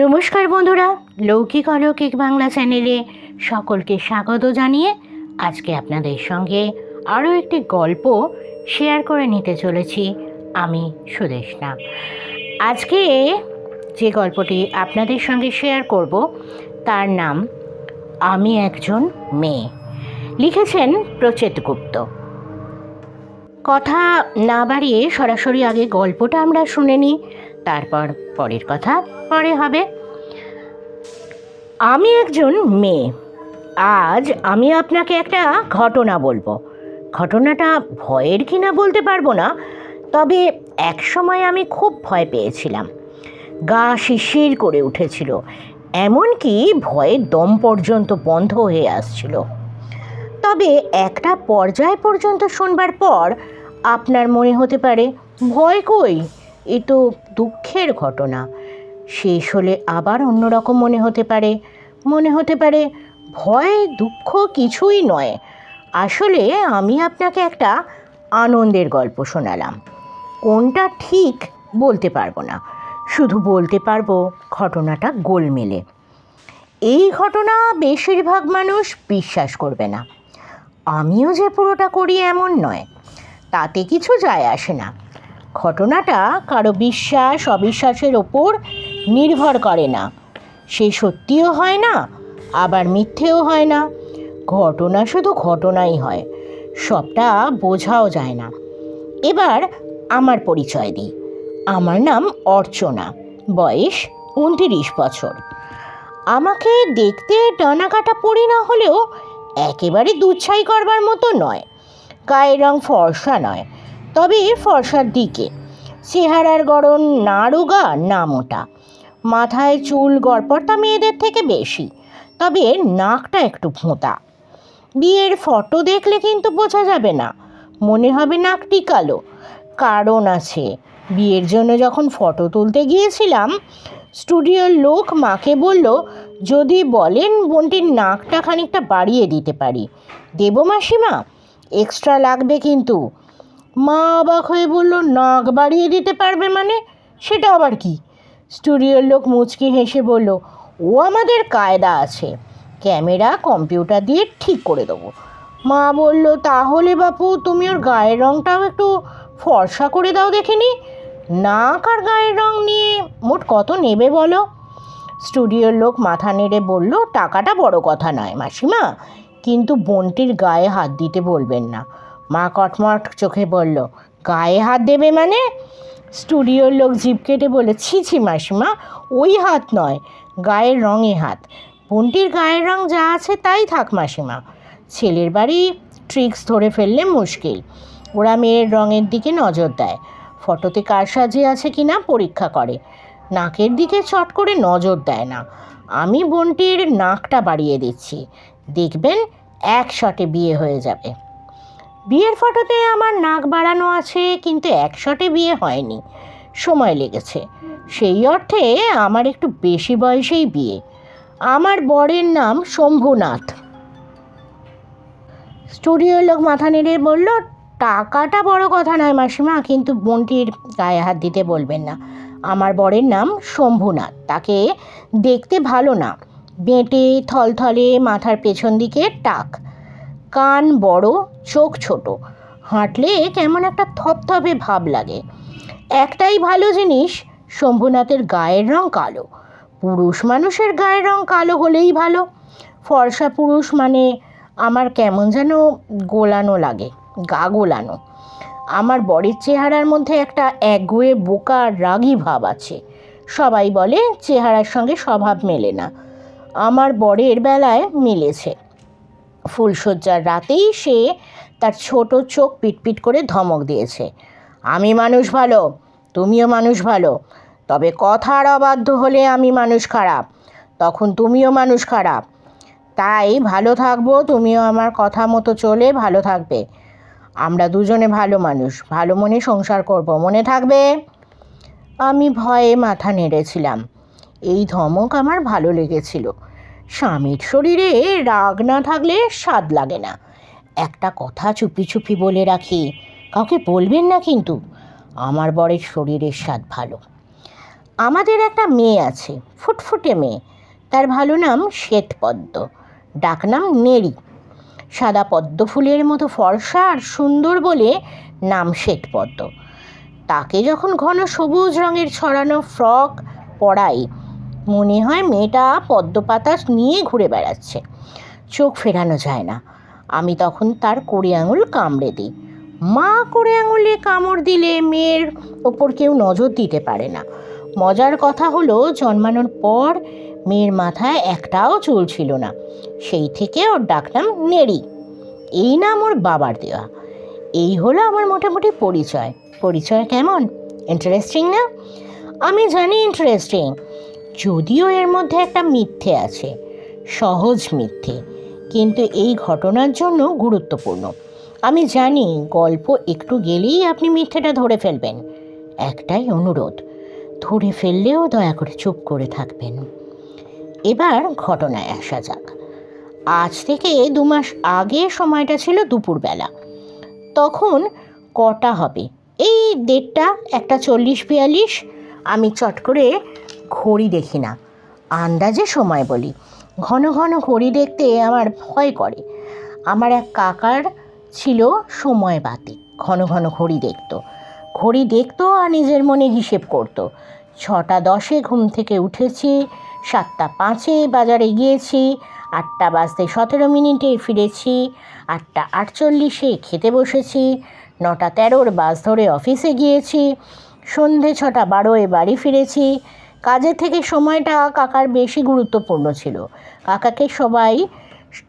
নমস্কার বন্ধুরা, লৌকিক অলৌকিক বাংলা চ্যানেলে সকলকে স্বাগত জানিয়ে আজকে আপনাদের সঙ্গে আরও একটি গল্প শেয়ার করে নিতে চলেছি আমি সুদেশনা। আজকে যে গল্পটি আপনাদের সঙ্গে শেয়ার করব, তার নাম আমি একজন মেয়ে। লিখেছেন প্রচেত গুপ্ত। কথা না বাড়িয়ে সরাসরি আগে গল্পটা আমরা শুনে নিই। তারপর পরের কথা পরে হবে। আমি একজন মেয়ে। আজ আমি আপনাকে একটা ঘটনা বলব। ঘটনাটা ভয়ের কিনা বলতে পারব না, তবে এক সময় আমি খুব ভয় পেয়েছিলাম। গা শিশির করে উঠেছিল, এমনকি ভয়ে দম পর্যন্ত বন্ধ হয়ে আসছিল। তবে একটা পর্যায় পর্যন্ত শুনবার পর আপনার মনে হতে পারে, ভয় কই? এ তো দুঃখের ঘটনা। শেষ হলে আবার অন্যরকম মনে হতে পারে। মনে হতে পারে, ভয়, দুঃখ কিছুই নয়। আসলে আমি আপনাকে একটা আনন্দের গল্প শোনালাম। কোনটা ঠিক বলতে পারব না। শুধু বলতে পারব, ঘটনাটা গোলমেলে। এই ঘটনা বেশিরভাগ মানুষ বিশ্বাস করবে না। আমিও যে পুরোটা করি এমন নয়। তাতে কিছু যায় আসে না। ঘটনাটা কারও বিশ্বাস, অবিশ্বাসের ওপর নির্ভর করে না। সে সত্যিও হয় না, আবার মিথ্যেও হয় না। ঘটনা শুধু ঘটনাই হয়, সবটা বোঝাও যায় না। এবার আমার পরিচয় দিই। আমার নাম অর্চনা, বয়স উনতিরিশ বছর। আমাকে দেখতে ডানা কাটা পড়ি না হলেও একেবারে দুচ্ছাই করবার মতো নয়। গায়ের রং ফর্সা নয়। তবে ফর্সার দিকে। চেহারার গড়ন না রোগা না মোটা। মাথায় চুল গড়পড়টা মেয়েদের থেকে বেশি, তবে নাকটা একটু ভোঁতা বিয়ের ফটো দেখলে কিন্তু বোঝা যাবে না, মনে হবে নাকটি কালো। কারণ আছে, বিয়ের জন্য যখন ফটো তুলতে গিয়েছিলাম, স্টুডিওর লোক মাকে বলল, যদি বলেন বোনটির নাকটা খানিকটা বাড়িয়ে দিতে পারি। দেবো মাসিমা, এক্সট্রা লাগবে কিন্তু। মা অবাক হয়ে বলল, নাক বাড়িয়ে দিতে পারবে মানে? সেটা আবার কি? স্টুডিওর লোক মুচকি হেসে বলল, ও আমাদের কায়দা আছে। ক্যামেরা, কম্পিউটার দিয়ে ঠিক করে দেবো। মা বলল, তাহলে বাপু, তুমি ওর গায়ের রঙটাও একটু ফর্সা করে দাও দেখিনি নাক আর গায়ের রং নিয়ে মোট কত নেবে বলো? স্টুডিওর লোক মাথা নেড়ে বলল, টাকাটা বড় কথা নয় মাসিমা। কিন্তু বোনটির গায়ে হাত দিতে বলবেন না। মা কটমট চোখে বলল, গায়ে হাত দেবে মানে? স্টুডিওর লোক জিপ কেটে বলে ছি ছি, মাসিমা, ওই হাত নয়, গায়ের রঙে হাত। বোনটির গায়ের রং যা আছে তাই থাক, মাসিমা। ছেলের বাড়ি ট্রিক্স ধরে ফেললে মুশকিল। ওরা মেয়ের রঙের দিকে নজর দেয়। ফটোতে কার সাজে আছে কি না পরীক্ষা করে। নাকের দিকে চট করে নজর দেয় না। আমি বোনটির নাকটা বাড়িয়ে দিচ্ছি। দেখবেন এক শটে বিয়ে হয়ে যাবে। বিয়ের ফটোতে আমার নাক বাড়ানো আছে, কিন্তু এক শটে বিয়ে হয়নি। সময় লেগেছে। সেই অর্থে আমার একটু বেশি বয়সেই বিয়ে। আমার বরের নাম শম্ভুনাথ। স্টুডিওর লোক মাথা নেড়ে বলল, টাকাটা বড় কথা নয় মাসিমা, কিন্তু বোনটির গায়ে হাত দিতে বলবেন না। আমার বরের নাম শম্ভুনাথ। তাকে দেখতে ভালো না। বেঁটে, থলথলে, মাথার পেছন দিকে টাক। কান বড়, চোখ ছোট। হাঁটলে কেমন একটা থপথপে ভাব লাগে। একটাই ভালো জিনিস, শম্ভুনাথের গায়ের রং কালো। পুরুষ মানুষের গায়ের রং কালো হলেই ভালো। ফর্সা পুরুষ মানে আমার কেমন যেন গোলানো লাগে, গা গোলানো। আমার বরের চেহারার মধ্যে একটা একগুয়ে বোকা রাগী ভাব আছে। সবাই বলে, চেহারার সঙ্গে স্বভাব মেলে না। আমার বরের বেলায় মিলেছে। ফুলশয্যার রাতেই সে তার ছোট চোখ পিটপিট করে ধমক দিয়েছে। আমি মানুষ ভালো, তুমিও মানুষ ভালো, তবে কথার অবাধ্য হলে আমি মানুষ খারাপ, তখন তুমিও মানুষ খারাপ। তাই ভালো থাকব, তুমিও আমার কথা মতো চলে ভালো থাকবে। আমরা দুজনে ভালো মানুষ, ভালো মনে সংসার করব, মনে থাকবে? আমি ভয়ে মাথা নেড়েছিলাম। এই ধমক আমার ভালো লেগেছিল। স্বামীর শরীরে রাগ না থাকলে স্বাদ লাগে না। একটা কথা চুপি চুপি বলে রাখি, কাউকে বলবেন না কিন্তু, আমার বরের শরীরের স্বাদ ভালো। আমাদের একটা মেয়ে আছে, ফুটফুটে মেয়ে, তার ভালো নাম শ্বেতপদ্ম, ডাকনাম নেড়ি। সাদা পদ্ম ফুলের মতো ফর্সা আর সুন্দর বলে নাম শ্বেতপদ্ম। তাকে যখন ঘন সবুজ রঙের ছড়ানো ফ্রক পরাই মনে হয় মেয়েটা পদ্মপাতা নিয়ে ঘুরে বেড়াচ্ছে। চোখ ফেরানো যায় না। আমি তখন তার কোড়ে আঙুল কামড়ে দিই। মা কোড়ে আঙুলে কামড় দিলে মেয়ের ওপর কেউ নজর দিতে পারে না। মজার কথা হলো, জন্মানোর পর মেয়ের মাথায় একটাও চুল ছিল না। সেই থেকে ওর ডাকনাম নেড়ি। এই নাম ওর বাবার দেওয়া। এই হলো আমার মোটামুটি পরিচয়। পরিচয় কেমন? ইন্টারেস্টিং না? আমি জানি ইন্টারেস্টিং যদিও এর মধ্যে একটা মিথ্যে আছে, সহজ মিথ্যে, কিন্তু এই ঘটনার জন্য গুরুত্বপূর্ণ। আমি জানি গল্প একটু গেলেই আপনি মিথ্যেটা ধরে ফেলবেন। একটাই অনুরোধ, ধরে ফেললেও দয়া করে চুপ করে থাকবেন। এবার ঘটনায় আসা যাক। আজ থেকে দু মাস আগে সময়টা ছিল দুপুরবেলা। তখন কটা হবে? এই দেড়টা, একটা চল্লিশ বিয়াল্লিশ, আমি চট করে ঘড়ি দেখি না। আন্দাজে সময় বলি। ঘন ঘন ঘড়ি দেখতে আমার ভয় করে। আমার এক কাকার ছিল সময় বাতি। ঘন ঘন ঘড়ি দেখতো। ঘড়ি দেখতো আর নিজের মনে হিসেব করতো। ছটা দশে ঘুম থেকে উঠেছি, সাতটা পাঁচে বাজারে গিয়েছি, আটটা বাজতে সতেরো মিনিটে ফিরেছি, আটটা আটচল্লিশে খেতে বসেছি, নটা তেরোর বাস ধরে অফিসে গিয়েছি, সন্ধে ছটা বারোয় বাড়ি ফিরেছি কাজের থেকে সময়টা কাকার বেশি গুরুত্বপূর্ণ ছিল। কাকাকে সবাই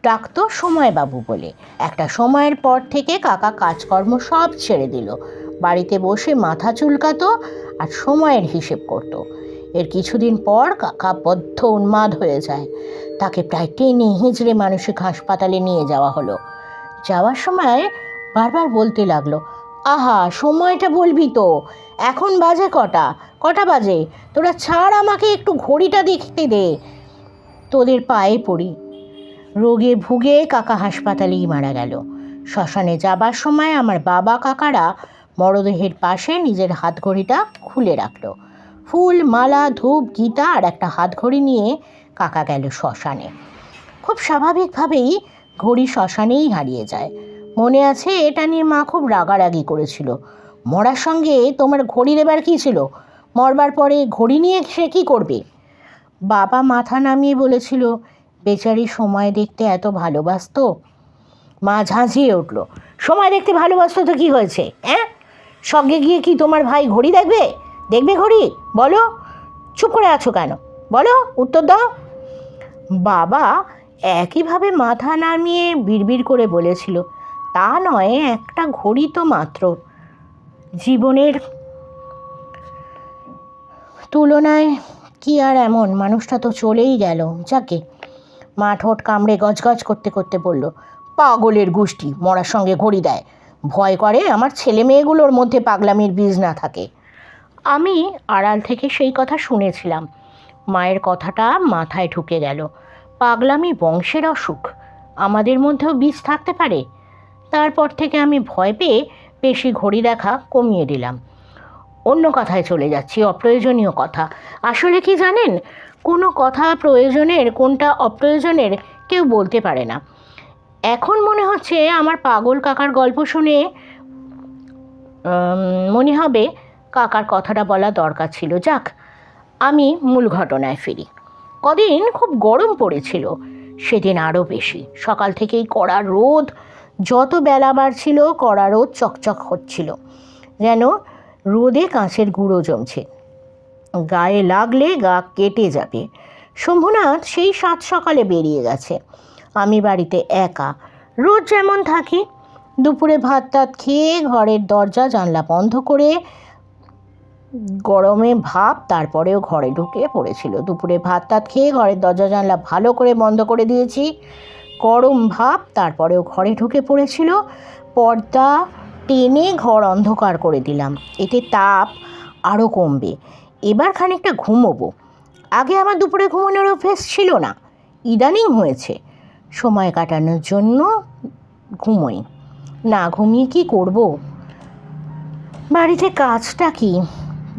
ডাকতো সময়বাবু বলে। একটা সময়ের পর থেকে কাকা কাজকর্ম সব ছেড়ে দিল। বাড়িতে বসে মাথা চুলকাতো আর সময়ের হিসেব করত। এর কিছুদিন পর কাকা বদ্ধ উন্মাদ হয়ে যায়। তাকে প্রায় টেনে হিঁচড়ে মানসিক হাসপাতালে নিয়ে যাওয়া হলো। যাওয়ার সময় বারবার বলতে লাগল আহা, সময়টা বলবি তো। এখন বাজে কটা? কটা বাজে? তোরা ছাড় আমাকে, একটু ঘড়িটা দেখতে দে। তোদের পায়ে পড়ি। রোগে ভুগে কাকা হাসপাতালেই মারা গেল। শ্মশানে যাবার সময় আমার বাবা কাকারা মরদেহের পাশে নিজের হাতঘড়িটা খুলে রাখল। ফুল, মালা, ধূপ, গীতা আর একটা হাতঘড়ি নিয়ে কাকা গেল শ্মশানে। খুব স্বাভাবিকভাবেই ঘড়ি শ্মশানেই হারিয়ে যায়। মনে আছে? এটা নিয়ে মা খুব রাগারাগি করেছিল। মরার সঙ্গে তোমার ঘড়ি দেবার কী ছিল? মরবার পরে ঘড়ি নিয়ে সে কী করবে? বাবা মাথা নামিয়ে বলেছিল, বেচারি সময় দেখতে এত ভালোবাসতো? মা ঝাঁঝিয়ে উঠল, সময় দেখতে ভালোবাসতো তো কী হয়েছে হ্যাঁ সঙ্গে গিয়ে কি তোমার ভাই ঘড়ি দেখবে? দেখবে ঘড়ি? বলো। চুপ করে আছো কেন? বলো, উত্তর দাও। বাবা একইভাবে মাথা নামিয়ে বিড়বিড় করে বলেছিল তা নয়, একটা ঘড়ি তো মাত্র। জীবনের তুলনায় কি আর এমন? মানুষটা তো চলেই গেল। যাকে? মা ঠোঁট কামড়ে গজগজ করতে করতে বলল, পাগলের গোষ্ঠী, মরার সঙ্গে ঘড়ি দেয়। ভয় করে আমার ছেলে মেয়েগুলোর মধ্যে পাগলামির বীজ না থাকে। আমি আড়াল থেকে সেই কথা শুনেছিলাম। মায়ের কথাটা মাথায় ঢুকে গেল। পাগলামি বংশের অসুখ। আমাদের মধ্যেও বীজ থাকতে পারে? তারপর থেকে আমি ভয় পেয়ে বেশি ঘড়ি দেখা কমিয়ে দিলাম। অন্য কথায় চলে যাচ্ছি, অপ্রয়োজনীয় কথা। আসলে কি জানেন, কোনো কথা প্রয়োজনের, কোনটা অপ্রয়োজনের কেউ বলতে পারে না। এখন মনে হচ্ছে আমার পাগল কাকার গল্প শুনে মনে হবে কাকার কথাটা বলা দরকার ছিল। যাক, আমি মূল ঘটনায় ফিরি। কদিন খুব গরম পড়েছিল, সেদিন আরও বেশি। সকাল থেকেই কড়া রোদ যত বেলা বাড়ছিল, কড়া রোদ চকচক হচ্ছিল। যেন রোদে কাঁচের গুঁড়ো জমছে। গায়ে লাগলে গা কেটে যাবে। শম্ভুনাথ সেই সাত সকালে বেরিয়ে গেছে। আমি বাড়িতে একা। রোজ যেমন থাকি। দুপুরে ভাত টাত খেয়ে ঘরের দরজা, জানলা বন্ধ করে গরমে ভাব তারপরেও ঘরে ঢুকে পড়েছিল। দুপুরে ভাত টাত খেয়ে ঘরের দরজা, জানলা ভালো করে বন্ধ করে দিয়েছি। গরম ভাব তারপরেও ঘরে ঢুকে পড়েছিল। পর্দা টেনে ঘর অন্ধকার করে দিলাম। এতে তাপ আরও কমবে। এবার খানিকটা ঘুমোবো। আগে আমার দুপুরে ঘুমানোর অভ্যেস ছিল না। ইদানিং হয়েছে। সময় কাটানোর জন্য ঘুমোই। না ঘুমিয়ে কি করব? বাড়িতে কাজটা কি?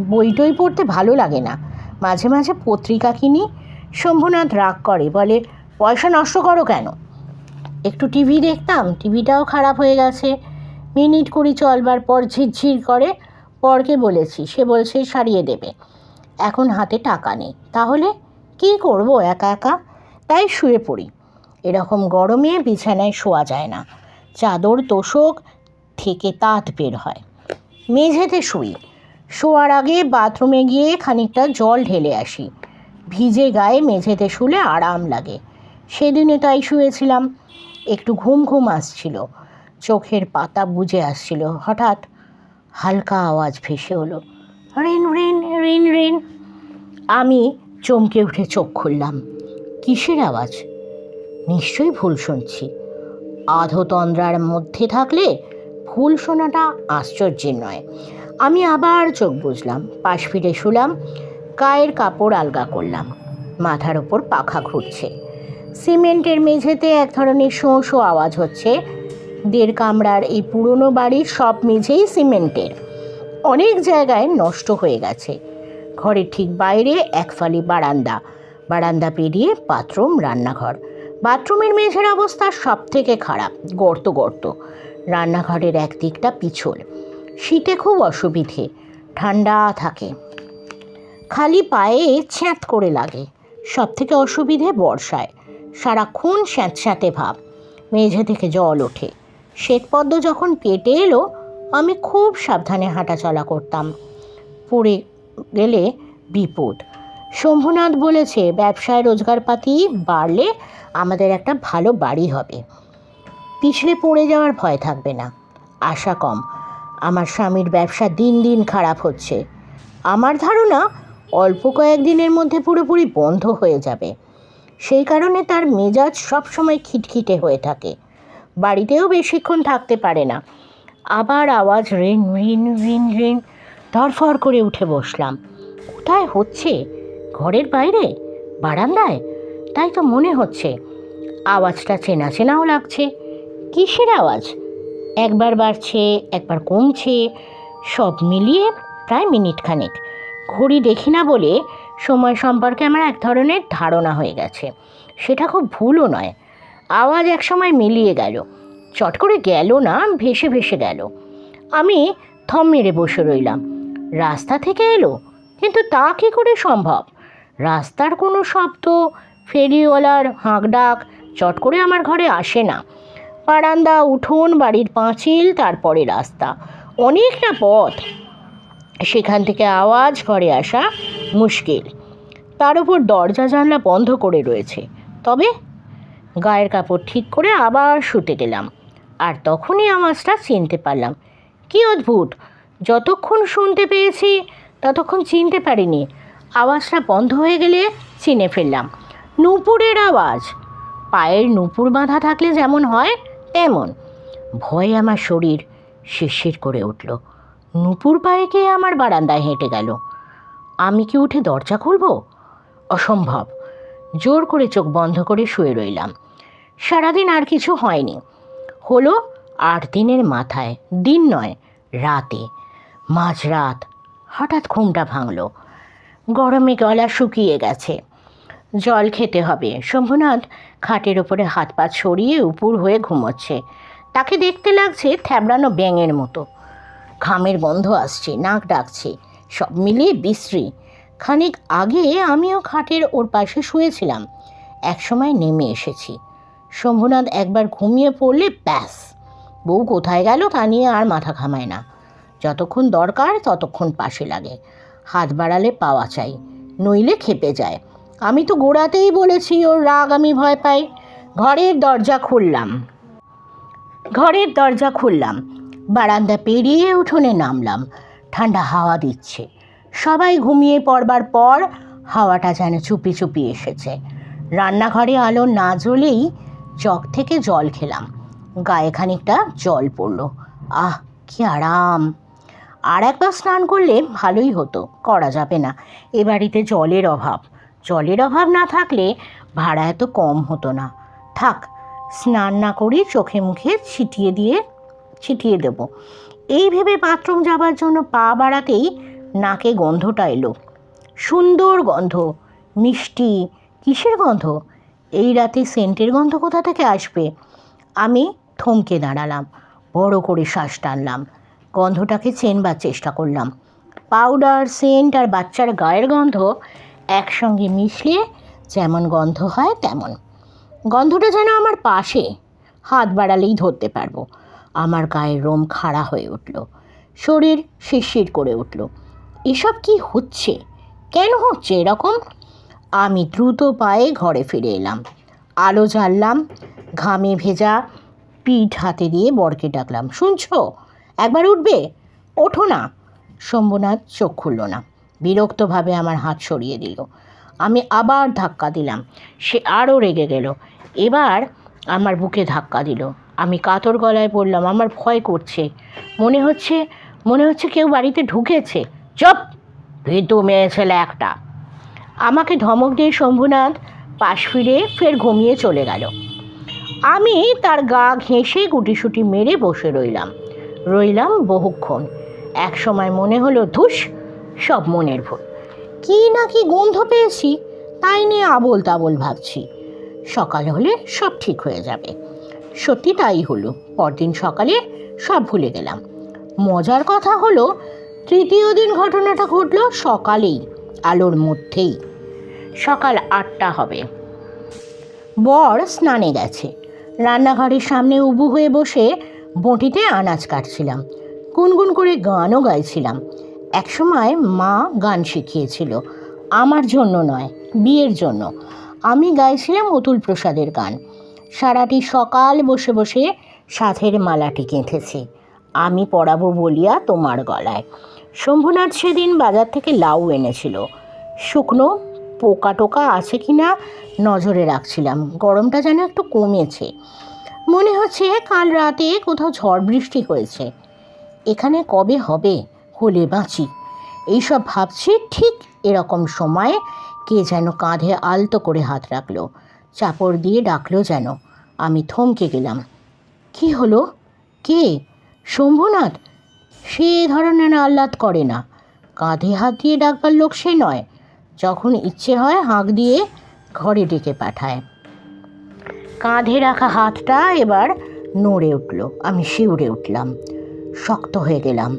বই টই পড়তে ভালো লাগে না। মাঝে মাঝে পত্রিকা কিনি। শম্ভুনাথ রাগ করে, বলে, পয়সা নষ্ট করো কেন? একটু টিভি দেখতাম টিভিটাও খারাপ হয়ে গেছে। মিনিট কুড়ি চলবার পর ঝিরঝির করে পরকে বলেছি, সে বলছে, সারিয়ে দেবে। এখন হাতে টাকা নেই। তাহলে কী করব একা একা? তাই শুয়ে পড়ি। এরকম গরমে বিছানায় শোয়া যায় না। চাদর, তোষক, থেকে তাঁত বের হয়। মেঝেতে শুই। শোয়ার আগে বাথরুমে গিয়ে খানিকটা জল ঢেলে আসি। ভিজে গায়ে মেঝেতে শুলে আরাম লাগে। সেদিনে তাই শুয়েছিলাম। একটু ঘুম ঘুম আসছিল। চোখের পাতা বুজে আসছিল। হঠাৎ হালকা আওয়াজ ভেসে হলো রিন রিন রিন রিন। আমি চমকে উঠে চোখ খুললাম। কিসের আওয়াজ? নিশ্চয়ই ভুল শুনছি। আধতন্দ্রার মধ্যে থাকলে ভুল শোনাটা আশ্চর্যের নয়। আমি আবার চোখ বুঝলাম পাশ ফিরে শুলাম, গায়ের কাপড় আলগা করলাম। মাথার ওপর পাখা ঘুরছে। সিমেন্টের মেঝেতে এক ধরনের শোঁ শোঁ আওয়াজ হচ্ছে। দেড় কামরার এই পুরনো বাড়ির সব মেঝেই সিমেন্টের। অনেক জায়গায় নষ্ট হয়ে গেছে। ঘরের ঠিক বাইরে এক ফালি বারান্দা। বারান্দা পেরিয়ে বাথরুম, রান্নাঘর। বাথরুমের মেঝের অবস্থা সব থেকে খারাপ, গর্ত গর্ত। রান্নাঘরের এক দিকটা পিছল। শীতে খুব অসুবিধে, ঠান্ডা থাকে। খালি পায়ে ছ্যাঁত করে লাগে। সব থেকে অসুবিধে বর্ষায়। সারাক্ষণ স্যাঁত স্যাঁতে ভাব। মেঝে থেকে জল ওঠে। শ্বেতপদ্ম যখন পেটে এলো, আমি খুব সাবধানে হাঁটাচলা করতাম। পড়ে গেলে বিপদ। শম্ভুনাথ বলেছে, ব্যবসায় রোজগারপাতি বাড়লে আমাদের একটা ভালো বাড়ি হবে। পিছলে পড়ে যাওয়ার ভয় থাকবে না। আশা কম। আমার স্বামীর ব্যবসা দিন দিন খারাপ হচ্ছে। আমার ধারণা, অল্প কয়েকদিনের মধ্যে পুরোপুরি বন্ধ হয়ে যাবে। সেই কারণে তার মেজাজ সবসময় খিটখিটে হয়ে থাকে। বাড়িতেও বেশিক্ষণ থাকতে পারে না। আবার আওয়াজ রিন রিন রিন রিন ধরফর করে উঠে বসলাম। কোথায় হচ্ছে? ঘরের বাইরে? বারান্দায়? তাই তো মনে হচ্ছে। আওয়াজটা চেনা চেনাও লাগছে। কিসের আওয়াজ? একবার বাড়ছে, একবার কমছে, সব মিলিয়ে প্রায় মিনিট খানেক ঘড়ি দেখি না বলে সময় সম্পর্কে আমার এক ধরনের ধারণা হয়ে গেছে। সেটা খুব ভুলও নয়। আওয়াজ এক সময় মিলিয়ে গেল। চট করে গেল না, ভেসে ভেসে গেল। আমি থম মেরে বসে রইলাম। রাস্তা থেকে এলো, কিন্তু তা কী করে সম্ভব? রাস্তার কোনো শব্দ, ফেরিওয়ালার হাঁক ডাক চট করে আমার ঘরে আসে না। বারান্দা, উঠোন, বাড়ির পাঁচিল, তারপরে রাস্তা। অনেকটা পথ। সেখান থেকে আওয়াজ ঘরে আসা মুশকিল। তার উপর দরজা জানলা বন্ধ করে রয়েছে। তবে গায়ের কাপড় ঠিক করে আবার শুতে গেলাম। আর তখনই আওয়াজটা চিনতে পারলাম। কি অদ্ভুত! যতক্ষণ শুনতে পেয়েছি, ততক্ষণ চিনতে পারিনি। আওয়াজটা বন্ধ হয়ে গেলে চিনে ফেললাম। নূপুরের আওয়াজ! পায়ের নূপুর বাঁধা থাকলে যেমন হয়, তেমন। ভয়ে আমার শরীর শিরশির করে উঠল। নূপুর পায়ে কে আমার বারান্দায় হেঁটে গেল। আমি কি উঠে দরজা খুলব? অসম্ভব। জোর করে চোখ বন্ধ করে শুয়ে রইলাম। সারাদিন আর কিছু হয়নি। হলো আট দিনের মাথায়, দিন নয়, রাতে। মাঝরাত। হঠাৎ ঘুমটা ভাঙল। গরমে গলা শুকিয়ে গেছে। জল খেতে হবে। শম্ভুনাথ খাটের ওপরে হাত পা ছড়িয়ে উপুর হয়ে ঘুমোচ্ছে। তাকে দেখতে লাগছে থ্যাবড়ানো ব্যাঙের মতো। ঘামের গন্ধ আসছে, নাক ডাকছে, সব মিলিয়ে বিশ্রী। খানিক আগে আমিও খাটের ওর পাশে শুয়েছিলাম, একসময় নেমে এসেছি। শম্ভুনাথ একবার ঘুমিয়ে পড়লে ব্যাস, বউ কোথায় গেল তা নিয়ে আর মাথা ঘামায় না। যতক্ষণ দরকার ততক্ষণ পাশে লাগে, হাত বাড়ালে পাওয়া চাই, নইলে খেপে যায়। আমি তো গোড়াতেই বলেছি, ওর রাগ আমি ভয় পাই। ঘরের দরজা খুললাম। ঘরের দরজা খুললাম। বারান্দা পেরিয়ে উঠোনে নামলাম। ঠান্ডা হাওয়া দিচ্ছে। সবাই ঘুমিয়ে পড়বার পর হাওয়াটা যেন চুপি চুপি এসেছে। রান্নাঘরে আলো না জ্বলেই জগ থেকে জল খেলাম। গায়ে খানিকটা জল পড়ল। আহ, কি আরাম! আর একবার স্নান করলে ভালোই হতো, করা যাবে না। এ বাড়িতে জলের অভাব। জলের অভাব না থাকলে ভাড়া এত কম হতো না। থাক, স্নান না করি চোখে মুখে ছিটিয়ে দিয়ে ছিটিয়ে দেব। এই ভেবে বাথরুম যাবার জন্য পা বাড়াতেই নাকে গন্ধটা এলো। সুন্দর গন্ধ, মিষ্টি, কিসের গন্ধ? এই রাতে সেন্টের গন্ধ কোথা থেকে আসবে? আমি থমকে দাঁড়ালাম, বড় করে শ্বাস টানলাম, গন্ধটাকে চেনবার চেষ্টা করলাম। পাউডার, সেন্ট আর বাচ্চার গায়ের গন্ধ একসঙ্গে মিশিয়ে যেমন গন্ধ হয় তেমন। গন্ধটা যেন আমার পাশে, হাত বাড়ালেই ধরতে পারব। আমার গায়ের রোম খাড়া হয়ে উঠল। শরীর শিরশির করে উঠল। এসব কি হচ্ছে? কেন হচ্ছে এরকম? আমি দ্রুত পায়ে ঘরে ফিরে এলাম। আলো জ্বাললাম, ঘামে ভেজা পিঠ হাতে দিয়ে বরকে ডাকলাম, শুনছো? একবার উঠবে? ওঠো না। শম্ভুনাথ চোখ খুলল না। বিরক্তভাবে আমার হাত সরিয়ে দিল। আমি আবার ধাক্কা দিলাম। সে আরও রেগে গেল। এবার আমার বুকে ধাক্কা দিল। আমি কাতর গলায় বললাম, আমার ভয় করছে। মনে হচ্ছে মনে হচ্ছে কেউ বাড়িতে ঢুকেছে। চপ! ভীতু মেয়ে ছেলে একটা। আমাকে ধমক দিয়ে শম্ভুনাথ পাশ ফিরে ফের ঘুমিয়ে চলে গেল। আমি তার গা ঘেঁষে গুটিসুটি মেরে বসে রইলাম। রইলাম বহুক্ষণ। এক সময় মনে হলো, ধুস, সব মনের ভুল। কি না কি গন্ধ পেয়েছি, তাই নিয়ে আবোল তাবোল ভাবছি। সকাল হলে সব ঠিক হয়ে যাবে। সত্যি তাই হলো। পরদিন সকালে সব ভুলে গেলাম। মজার কথা হলো, তৃতীয় দিন ঘটনাটা ঘটলো সকালেই, আলোর মধ্যেই। সকাল আটটা হবে। বর স্নানে গেছে। রান্নাঘরের সামনে উবু হয়ে বসে বঁটিতে আনাজ কাটছিলাম। গুনগুন করে গানও গাইছিলাম। একসময় মা গান শিখিয়েছিল, আমার জন্য নয়, বিয়ের জন্য। আমি গাইছিলাম অতুল প্রসাদের গান। সারাটি সকাল বসে বসে সাথের মালাটি গেঁথেছি আমি পড়াবো বলিয়া তোমার গলায়। শম্ভুনাথ সেদিন বাজার থেকে লাউ এনেছিল। শুকনো, পোকা টোকা আছে কি না নজরে রাখছিলাম। গরমটা যেন একটু কমেছে। মনে হচ্ছে কাল রাতে কোথাও ঝড় বৃষ্টি হয়েছে। এখানে কবে হবে? হলে বাঁচি। এইসব ভাবছি ঠিক এরকম সময় কে যেন কাঁধে আলতো করে হাত রাখল। চাপড় দিয়ে ডাকলো যেন। আমি থমকে গেলাম। কি হলো? কে? শম্ভুনাথ? সে ধরনের আহ্লাদ করে না। কাঁধে হাত দিয়ে ডাকবার লোক সে নয়। যখন ইচ্ছে হয় হাঁক দিয়ে ঘরে ডেকে পাঠায়। কাঁধে রাখা হাতটা এবার নড়ে উঠল। আমি শিউরে উঠলাম। শক্ত হয়ে গেলাম।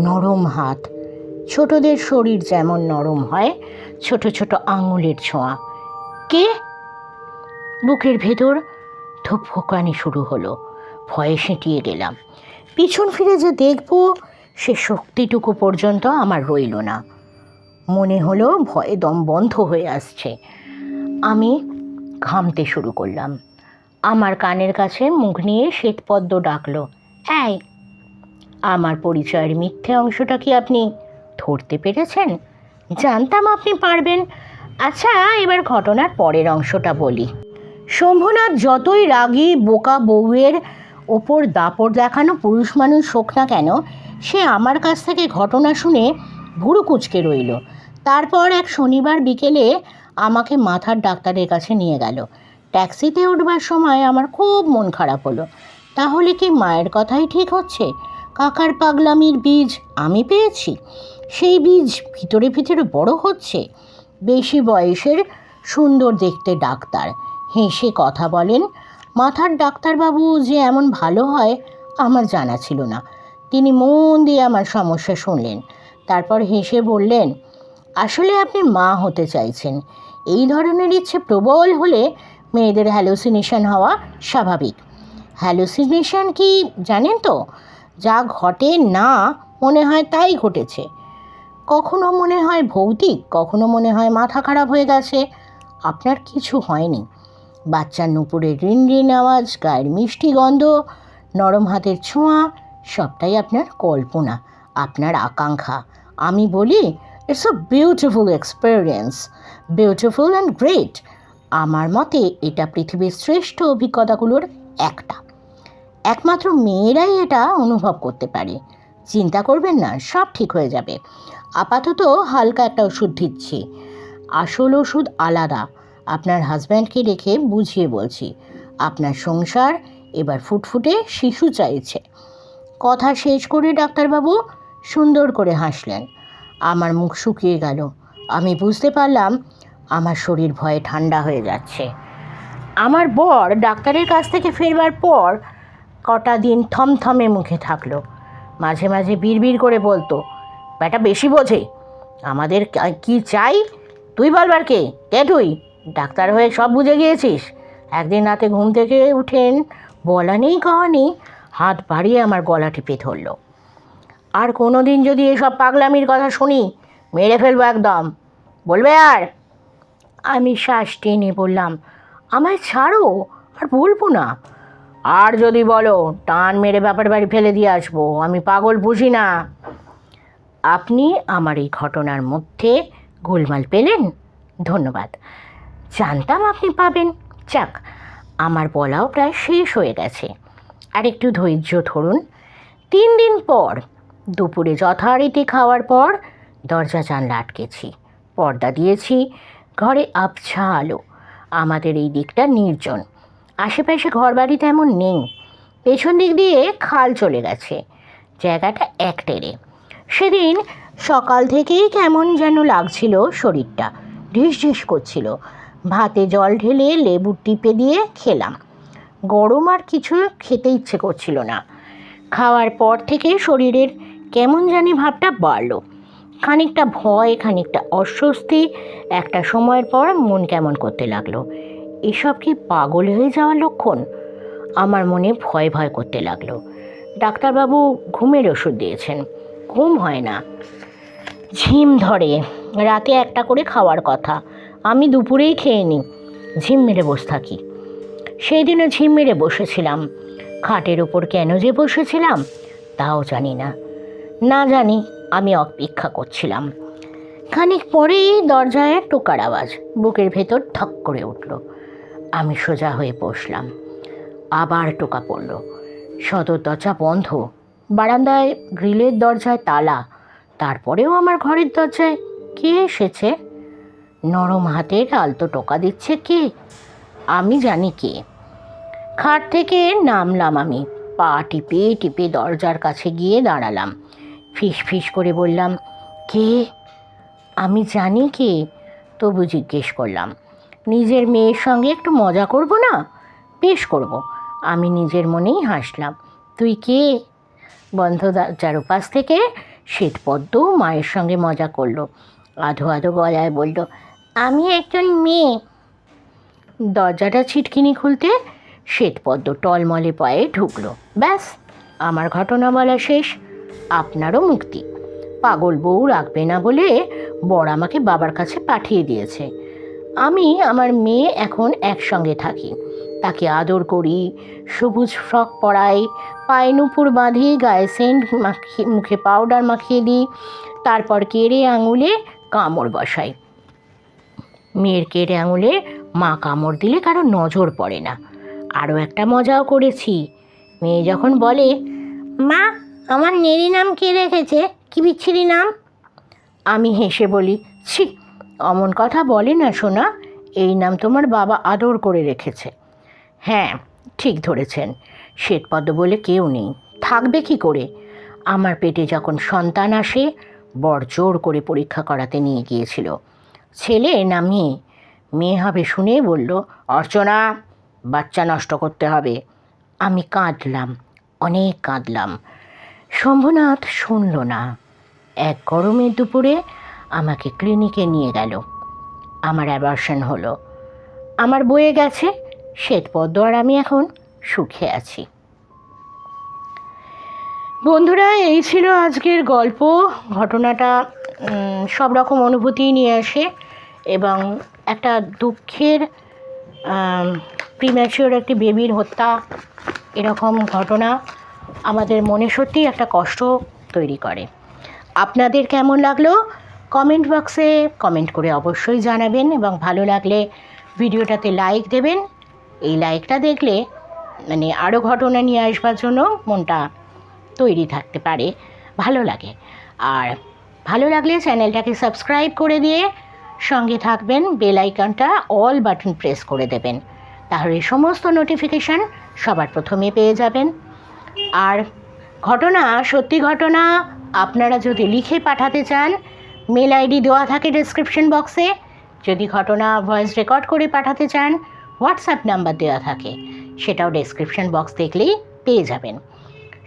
নরম হাত। ছোটদের শরীর যেমন নরম হয়, ছোট ছোট আঙুলের ছোঁয়া। কে? বুকের ভেতর ধুপফোকানি শুরু হলো। ভয়ে সেঁটিয়ে গেলাম। পিছন ফিরে যে দেখব, সে শক্তিটুকু পর্যন্ত আমার রইল না। মনে হলো ভয়ে দম বন্ধ হয়ে আসছে। আমি ঘামতে শুরু করলাম। আমার কানের কাছে মুখ নিয়ে শ্বেতপদ্ম ডাকলো, এই, আমার পরিচয়ের মিথ্যে অংশটা কি আপনি ধরতে পেরেছেন? জানতাম আপনি পারবেন। আচ্ছা এবার ঘটনার পরের অংশটা বলি। শম্ভুনাথ যতই রাগী, বোকা বউয়ের ওপর দাপট দেখানো পুরুষ মানুষ হোক না কেন, সে আমার কাছ থেকে ঘটনা শুনে ভুরু কুচকে রইল। তারপর এক শনিবার বিকেলে আমাকে মাথার ডাক্তারের কাছে নিয়ে গেল। ট্যাক্সিতে উঠবার সময় আমার খুব মন খারাপ হলো। তাহলে কি মায়ের কথাই ঠিক হচ্ছে? কাকার পাগলামির বীজ আমি পেয়েছি? সেই বীজ ভিতরে ভিতরে বড় হচ্ছে? বেশি বয়সের সুন্দর দেখতে ডাক্তার। হেসে কথা বলেন, মাথার ডাক্তারবাবু যে এমন ভালো হয়, আমার জানা ছিল না। তিনি মন দিয়ে আমার সমস্যা শুনলেন। তারপর হেসে বললেন, আসলে আপনি মা হতে চাইছেন। এই ধরনের ইচ্ছে প্রবল হলে মেয়েদের হ্যালোসিনেশন হওয়া স্বাভাবিক। হ্যালোসিনেশন কি জানেন তো? যা ঘটে না, মনে হয় তাই ঘটেছে। কখনো মনে হয় ভৌতিক, কখনো মনে হয় মাথা খারাপ হয়ে গেছে। আপনার কিছু হয়নি। বাচ্চার নুপুরের রিন রিন আওয়াজ, গায়ের মিষ্টি গন্ধ, নরম হাতের ছোঁয়া, সবটাই আপনার কল্পনা, আপনার আকাঙ্ক্ষা। আমি বলি it's a beautiful experience beautiful and great আমার মতে, এটা পৃথিবীর শ্রেষ্ঠ অভিজ্ঞতাগুলোর একটা। একমাত্র মেয়েরাই এটা অনুভব করতে পারে। চিন্তা করবেন না, সব ঠিক হয়ে যাবে। আপাতত হালকা একটা ওষুধ দিচ্ছি। আসল ওষুধ আলাদা। আপনার হাজব্যান্ডকে রেখে বুঝিয়ে বলছি, আপনার সংসার এবার ফুটফুটে শিশু চাইছে। কথা শেষ করে ডাক্তারবাবু সুন্দর করে হাসলেন। আমার মুখ শুকিয়ে গেল। আমি বুঝতে পারলাম আমার শরীর ভয়ে ঠান্ডা হয়ে যাচ্ছে। আমার বর ডাক্তারের কাছ থেকে ফেরবার পর কটা দিন থমথমে মুখে থাকল। মাঝে মাঝে বিড়বিড় করে বলতো ব্যাটা বেশি বোঝে। আমাদের কা- চাই? তুই বলবার কে? কে তুই? ডাক্তার হয়ে সব বুঝে গিয়েছিস? একদিন রাতে ঘুম থেকে উঠেন বলা নেই কওয়া হাত বাড়িয়ে আমার গলা টিপে ধরলো। আর কোনো দিন যদি এসব পাগলামির কথা শুনি, মেরে ফেলব একদম। বলবে আর? আমি শ্বাস টেনে বললাম, আমায় ছাড়ো, আর বলব না। আর যদি বলো, টান মেরে ব্যাপার বাড়ি ফেলে দিয়ে আসব, আমি পাগল বুঝি না। আপনি আমার এই ঘটনার মধ্যে গোলমাল পেলেন? ধন্যবাদ। জানতাম আপনি পাবেন। যাক, আমার বলাও প্রায় শেষ হয়ে গেছে। আর একটু ধৈর্য ধরুন। তিন দিন পর, দুপুরে যথারীতি খাওয়ার পর দরজা জানলা আটকেছি। পর্দা দিয়েছি, ঘরে আবছা আলো। আমাদের এই দিকটা নির্জন। আশেপাশে ঘরবাড়ি তেমন নেই। পেছন দিক দিয়ে খাল চলে গেছে। জায়গাটা এক টেরে। সেদিন সকাল থেকেই কেমন যেন লাগছিল শরীরটা। ঢিস ঢিস করছিল। ভাতে জল ঢেলে লেবু টিপে দিয়ে খেলাম। গরম আর কিছু খেতে ইচ্ছে করছিল না। খাওয়ার পর থেকে শরীরের কেমন জানি ভাবটা বাড়লো। খানিকটা ভয়, খানিকটা অস্বস্তি, একটা সময়ের পর মন কেমন করতে লাগল। এসব কি পাগল হয়ে যাওয়ার লক্ষণ? আমার মনে ভয় ভয় করতে লাগল। ডাক্তারবাবু ঘুমের ওষুধ দিয়েছেন। ঘুম হয় না। ঝিম ধরে। রাতে একটা করে খাওয়ার কথা। আমি দুপুরেই খেয়ে নিই। ঝিম মেরে বসে থাকি। সেই দিনও ঝিম মেরে বসেছিলাম। খাটের ওপর কেন যে বসেছিলাম, তাও জানি না। না জানি, আমি অপেক্ষা করছিলাম। খানিক পরেই দরজায় টোকার আওয়াজ বুকের ভেতর ঠক করে উঠল। আমি সোজা হয়ে বসলাম। আবার টোকা পড়ল। সদর দরজা বন্ধ। বারান্দায় গ্রিলের দরজায় তালা। তারপরেও আমার ঘরের দরজায় কে এসেছে? নরম হাতের আলতো টোকা দিচ্ছে কে? আমি জানি কে। খাট থেকে নামলাম আমি। পা টিপে টিপে দরজার কাছে গিয়ে দাঁড়ালাম। ফিস ফিস করে বললাম, কে? আমি জানি কে? তবু জিজ্ঞেস করলাম, নিজের মেয়ের সঙ্গে একটু মজা করব না? বেশ করব। আমি নিজের মনেই হাসলাম, তুই কে? বন্ধ দরজার উপাস থেকে শ্বেতপদ্ম মায়ের সঙ্গে মজা করল। আধো আধো গলায় বলল আমি একজন মেয়ে। দরজাটা ছিটকিনি খুলতে শ্বেতপদ্ম টলমলে পায়ে ঢুকলো। ব্যাস, আমার ঘটনা বলা শেষ। আপনারও মুক্তি। পাগল বউ রাখবে না বলে বর আমাকে বাবার কাছে পাঠিয়ে দিয়েছে। আমি আমার মেয়ে এখন একসঙ্গে থাকি। তাকে আদর করি, সবুজ ফ্রক পরাই, পায়ে নুপুর বাঁধি, গায়ে সেন্ট মাখিয়ে, মুখে পাউডার মাখিয়ে দিই, তারপর কেড়ে আঙুলে কামড় বসাই। মেয়ের কেড়ে আঙুলে মা কামড় দিলে কারও নজর পড়ে না। আরও একটা মজাও করেছি। মেয়ে যখন বলে, মা, আমার নেড়ি নাম কে রেখেছে? কি বিচ্ছিরি নাম? আমি হেসে বলি, ছি, অমন কথা বলে না সোনা, এই নাম তোমার বাবা আদর করে রেখেছে। হ্যাঁ ঠিক ধরেছেন, শ্বেতপদ্ম বলে কেউ নেই, থাকবে কি করে? আমার পেটে যখন সন্তান আসে বর জোর করে পরীক্ষা করাতে নিয়ে গিয়েছিল। ছেলে না মেয়ে? মেয়ে হবে শুনে বলল, অর্চনা, বাচ্চা নষ্ট করতে হবে। আমি কাঁদলাম, অনেক কাঁদলাম। শম্ভুনাথ শুনল না। এক গরমের দুপুরে আমাকে ক্লিনিকে নিয়ে গেল। আমার অ্যাবার্শন হলো। আমার বয়ে গেছে শ্বেতপদ্ম আর আমি এখন সুখে আছি। বন্ধুরা, এই ছিল আজকের গল্প। ঘটনাটা সব রকম অনুভূতি নিয়ে আসে। এবং একটা দুঃখের প্রিম্যাচিওর একটি বেবির হত্যা এরকম ঘটনা আমাদের মনে সত্যিই একটা কষ্ট তৈরি করে। আপনাদের কেমন লাগল? কমেন্ট বক্সে কমেন্ট করে অবশ্যই জানাবেন এবং ভালো লাগলে ভিডিওটাতে লাইক দেবেন। এই লাইকটা দেখলে মানে আরও ঘটনা নিয়ে আসবার জন্য মনটা তৈরি থাকতে পারে, ভালো লাগে। আর ভালো লাগলে চ্যানেলটাকে সাবস্ক্রাইব করে দিয়ে সঙ্গে থাকবেন, বেল আইকনটা অল বাটন প্রেস করে দেবেন। তাহলে সমস্ত নোটিফিকেশান সবার প্রথমে পেয়ে যাবেন। আর ঘটনা, সত্যি ঘটনা আপনারা যদি লিখে পাঠাতে চান, মেল আইডি দেওয়া থাকে ডেসক্রিপশন বক্সে যদি ঘটনা ভয়েস রেকর্ড করে পাঠাতে চান হোয়াটসঅ্যাপ নাম্বার দেওয়া থাকে, সেটাও ডেসক্রিপশন বক্স দেখলেই পেয়ে যাবেন।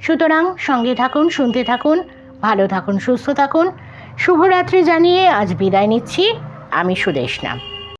সুতরাং সঙ্গে থাকুন, শুনতে থাকুন, ভালো থাকুন, সুস্থ থাকুন। শুভরাত্রি জানিয়ে আজ বিদায় নিচ্ছি। আমি সুদেশনা